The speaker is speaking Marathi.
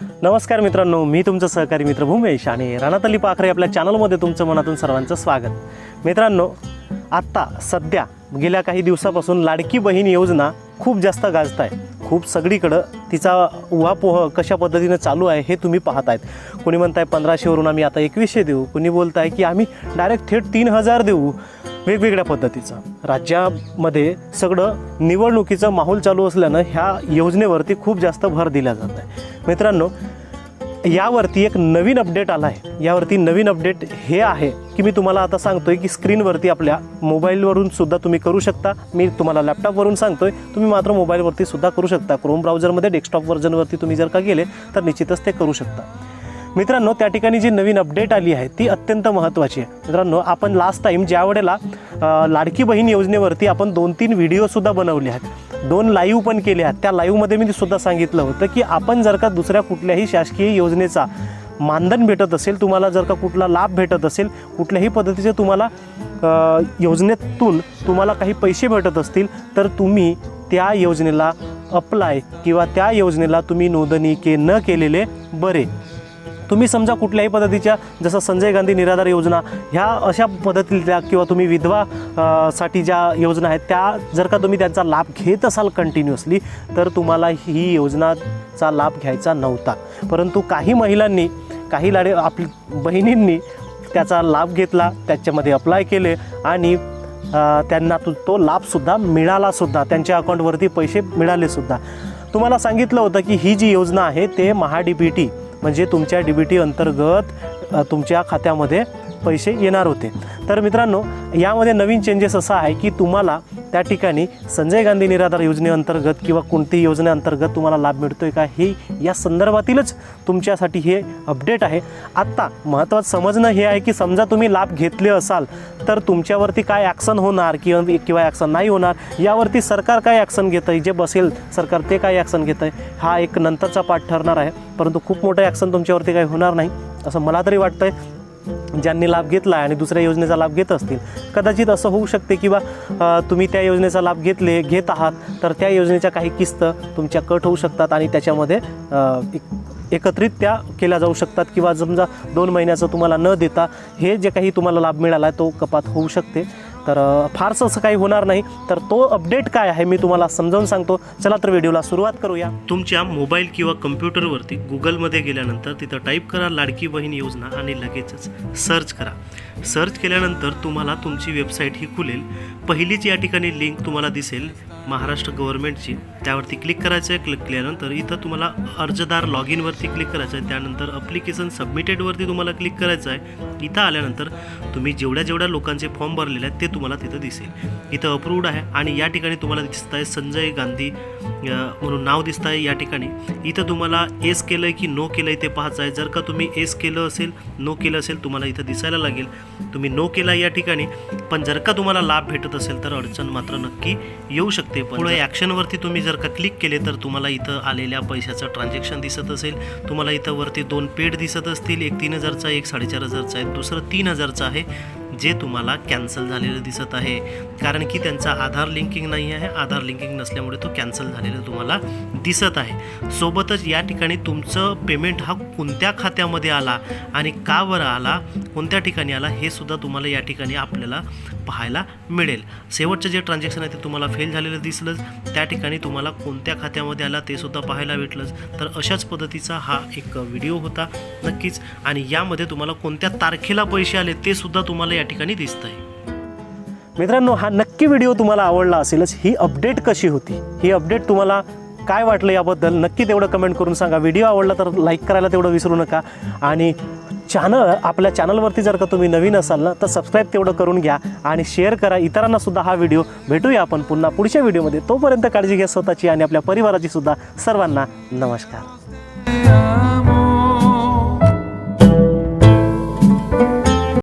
नमस्कार मित्रांनो मी तुमचं सहकारी मित्र भूमेश आणि राणातली पाखरे आपल्या चॅनलमध्ये तुमचं मनातून सर्वांचं स्वागत. मित्रांनो आत्ता सध्या गेल्या काही दिवसापासून लाडकी बहीण योजना खूप जास्त गाजत आहे खूप सगळीकडं तिचा उहापोह कशा पद्धतीनं चालू आहे हे तुम्ही पाहत आहेत कोणी म्हणताय पंधराशेवरून आम्ही आता एकवीसशे देऊ कोणी बोलत आहे की आम्ही डायरेक्ट थेट तीन हजार देऊ वेगवेगळ्या पद्धतीचं. राज्यामध्ये सगळं निवडणुकीचं माहोल चालू असल्यानं ह्या योजनेवरती खूप जास्त भर दिला जात आहे मित्रांनो यावरती एक नवीन अपडेट आला आहे यावरती नवीन अपडेट हे आहे की मी तुम्हाला आता सांगतोय की स्क्रीनवरती आपल्या मोबाईलवरून सुद्धा तुम्ही करू शकता. मी तुम्हाला लॅपटॉपवरून सांगतोय तुम्ही मात्र मोबाईलवरती सुद्धा करू शकता. क्रोम ब्राउझरमध्ये डेस्कटॉप व्हर्जनवरती तुम्ही जर का गेले तर निश्चितच ते करू शकता. मित्रांनो त्या ठिकाणी जी नवीन अपडेट आली आहे ती अत्यंत महत्त्वाची आहे. मित्रांनो आपण लास्ट टाईम ज्या वेळेला लाडकी बहीण योजनेवरती आपण दोन तीन व्हिडिओसुद्धा बनवले आहेत दोन लाईव्ह पण केल्या. त्या लाईव्हमध्ये मी सुद्धा सांगितलं होतं की आपण जर का दुसऱ्या कुठल्याही शासकीय योजनेचा मानधन भेटत असेल तुम्हाला जर का कुठला लाभ भेटत असेल कुठल्याही पद्धतीचे तुम्हाला योजनेतून तुम्हाला काही पैसे भेटत असतील तर तुम्ही त्या योजनेला अप्लाय किंवा त्या योजनेला तुम्ही नोंदणी के न केलेले बरे. तुम्ही समजा कुठल्याही पद्धतीच्या जसं संजय गांधी निराधार योजना ह्या अशा पद्धतीच्या किंवा तुम्ही विधवा साठी ज्या योजना आहेत त्या जर का तुम्ही त्यांचा लाभ घेत असाल कंटिन्युअसली तर तुम्हाला ही योजनाचा लाभ घ्यायचा नव्हता. परंतु काही महिलांनी काही लाडे आपली बहिणींनी त्याचा लाभ घेतला त्याच्यामध्ये अप्लाय केले आणि त्यांना तो तो लाभसुद्धा मिळालासुद्धा त्यांच्या अकाउंटवरती पैसे मिळालेसुद्धा तुम्हाला सांगितलं होतं की ही जी योजना आहे ते महा डी बी टी म्हणजे तुमच्या डी बी टी अंतर्गत तुमच्या खात्यामध्ये पैसे येणार होते. तर मित्रांनो यामध्ये नवीन चेंजेस असा आहे की तुम्हाला त्या ठिकाणी संजय गांधी निराधार योजनेअंतर्गत किंवा कोणतीही योजनेअंतर्गत तुम्हाला लाभ मिळतो आहे का हे या संदर्भातीलच तुमच्यासाठी हे अपडेट आहे. आत्ता महत्त्वाचं समजणं हे आहे की समजा तुम्ही लाभ घेतले असाल तर तुमच्यावरती काय ॲक्शन होणार किंवा किंवा ॲक्शन नाही होणार? यावरती सरकार काय ॲक्शन घेतं आहे जे बसेल सरकार ते काय ॲक्शन घेतं आहे हा एक नंतरचा पाठ ठरणार आहे. परंतु खूप मोठं ॲक्शन तुमच्यावरती काही होणार नाही असं मला तरी वाटतं आहे ज्यांनी लाभ घेतला आहे आणि दुसऱ्या योजनेचा लाभ घेत असतील कदाचित असं होऊ शकते किंवा तुम्ही त्या योजनेचा लाभ घेतले घेत आहात तर त्या योजनेच्या काही किस्त तुमच्या कट होऊ शकतात आणि त्याच्यामध्ये एकत्रित त्या केल्या जाऊ शकतात किंवा समजा दोन महिन्याचं तुम्हाला न देता हे जे काही तुम्हाला लाभ मिळाला आहे तो कपात होऊ शकते. तर फारसं असं काही होणार नाही. तर तो अपडेट काय आहे मी तुम्हाला समजावून सांगतो. चला तर व्हिडिओला सुरुवात करूया. तुमच्या मोबाईल किंवा कम्प्युटरवरती गुगलमध्ये गेल्यानंतर तिथं टाईप करा लाडकी बहीण योजना आणि लगेचच सर्च करा. सर्च केल्यानंतर तुम्हाला तुमची वेबसाईट ही खुलेल. पहिलीच या ठिकाणी लिंक तुम्हाला दिसेल. महाराष्ट्र गव्हर्नमेंटची त्यावरती क्लिक करायचं आहे क्लिक केल्यानंतर इथं तुम्हाला अर्जदार लॉग इनवरती क्लिक करायचं आहे त्यानंतर अप्लिकेशन सबमिटेडवरती तुम्हाला क्लिक करायचं आहे इथं आल्यानंतर तुम्ही जेवढ्या जेवढ्या लोकांचे फॉर्म भरलेले आहेत ते तुम्हाला तिथं दिसेल. इथं अप्रूव्ड आहे आणि या ठिकाणी तुम्हाला दिसत आहे संजय गांधी म्हणून नाव दिसत आहे या ठिकाणी. इथं तुम्हाला एस केलं आहे की नो केलं आहे ते पाहायचं आहे जर का तुम्ही एस केलं असेल नो केलं असेल तुम्हाला इथं दिसायला लागेल. तुम्ही नो केला या ठिकाणी. पण जर का तुम्हाला लाभ भेटत असेल तर अडचण मात्र नक्की येऊ शकते. पण पुढे ॲक्शनवरती तुम्ही जर का क्लिक केले तर तुम्हाला इथं आलेल्या पैशाचं ट्रान्झॅक्शन दिसत असेल. तुम्हाला इथं वरती दोन पेड दिसत असतील. एक तीन हजारचा एक साडेचार हजारचा आहे. दुसरं तीन हजारचं आहे. जे तुम्हाला कॅन्सल झालेलं दिसत आहे. कारण की त्यांचा आधार लिंकिंग नाही आहे. आधार लिंकिंग नसल्यामुळे तो कॅन्सल झालेला तुम्हाला दिसत आहे. सोबतच या ठिकाणी तुमचं पेमेंट हा कोणत्या खात्यामध्ये आला आणि का बरं आला कोणत्या ठिकाणी आला हे सुद्धा तुम्हाला या ठिकाणी आपल्याला पाहायला मिळेल. शेवटचं जे ट्रान्झॅक्शन आहे ते तुम्हाला फेल झालेलं दिसलंच. त्या ठिकाणी तुम्हाला कोणत्या खात्यामध्ये आला ते सुद्धा पाहायला भेटलंच. तर अशाच पद्धतीचा हा एक व्हिडिओ होता नक्कीच. आणि यामध्ये तुम्हाला कोणत्या तारखेला पैसे आले ते सुद्धा तुम्हाला या ठिकाणी दिसत आहे मित्रांनो हा नक्की व्हिडिओ तुम्हाला आवडला असेलच ही अपडेट कशी होती? ही अपडेट तुम्हाला काय वाटलं याबद्दल नक्की तेवढं कमेंट करून सांगा. व्हिडिओ आवडला तर लाईक करायला तेवढं विसरू नका. आणि चॅनल आपल्या चॅनलवरती जर का तुम्ही नवीन असाल ना तर सबस्क्राईब तेवढं करून घ्या आणि शेअर करा. इतरांना सुद्धा हा व्हिडिओ भेटूया आपण पुन्हा पुढच्या व्हिडिओमध्ये. तोपर्यंत काळजी घ्या स्वतःची आणि आपल्या परिवाराची सुद्धा. सर्वांना नमस्कार.